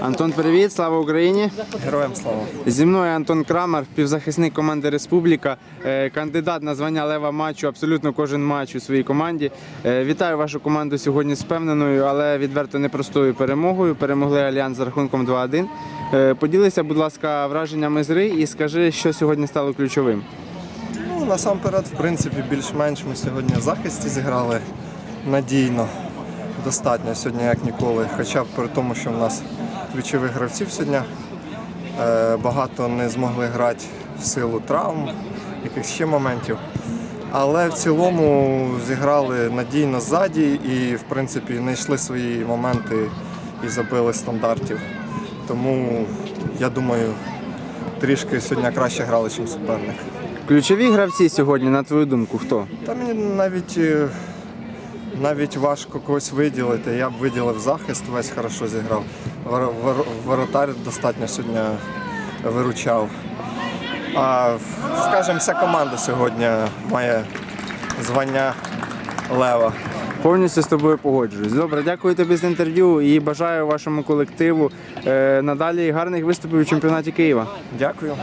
Антон, привіт, слава Україні! Героям слава. Зі мною Антон Крамер, півзахисник команди Республіка, е, кандидат на звання лева матчу, абсолютно кожен матч у своїй команді. Е, Вітаю вашу команду сьогодні з впевненою, але відверто непростою перемогою. Перемогли Альянс з рахунком 2-1. Е, Поділися, будь ласка, враженнями з гри і скажи, що сьогодні стало ключовим. Ну, насамперед, в принципі, більш-менш ми сьогодні в захисті зіграли надійно. Достатньо сьогодні, як ніколи. Хоча б при тому, що в нас ключових гравців сьогодні е, багато не змогли грати в силу травм, якихось ще моментів. Але в цілому зіграли надійно ззаді і, в принципі, знайшли свої моменти і забили стандартів. Тому я думаю, трішки сьогодні краще грали, ніж суперник. Ключові гравці сьогодні, на твою думку, хто? Та мені навіть, е, навіть важко когось виділити. Я б виділив захист, весь хорошо зіграв. Вор- вор- Воротар достатньо сьогодні виручав. А, скажімо, вся команда сьогодні має звання Лева. Повністю з тобою погоджуюсь. Добре, дякую тобі за інтерв'ю і бажаю вашому колективу е, надалі гарних виступів у чемпіонаті Києва. Дякую.